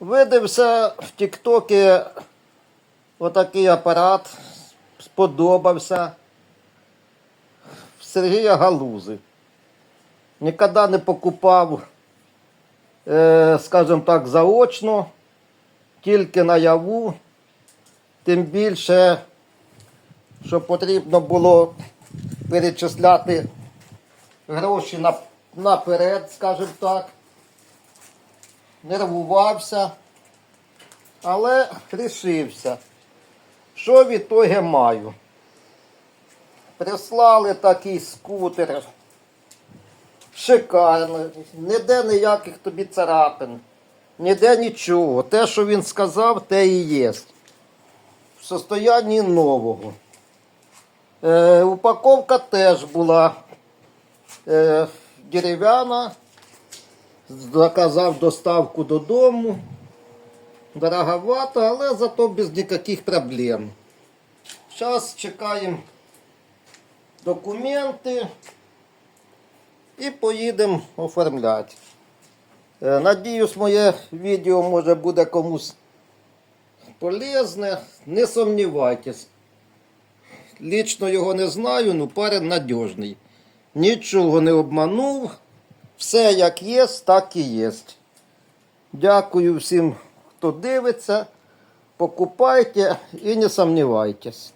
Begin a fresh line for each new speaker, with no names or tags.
Видився в Тіктокі отакий апарат, сподобався Сергія Галузи. Ніколи не покупав, е, скажімо так, заочно, тільки наяву. Тим більше, що потрібно було перечисляти гроші наперед, скажімо так. Нервувався, але рішився. Що в ітогі маю? Прислали такий скутер. Шикарно. Ніде ніяких тобі царапин. Ніде нічого. Те, що він сказав, те і є. В состоянні нового. Е, упаковка теж була е, дерев'яна. Заказав доставку додому. Дороговато, але зато без ніяких проблем. Зараз чекаємо документи і поїдемо оформляти. Е, Надіюсь, моє відео може буде комусь полезне. Не сумнівайтесь. Лічно його не знаю, але парень надіжний. Нічого не обманув. Все як є, так і є. Дякую всім, хто дивиться. Покупайте і не сумнівайтесь.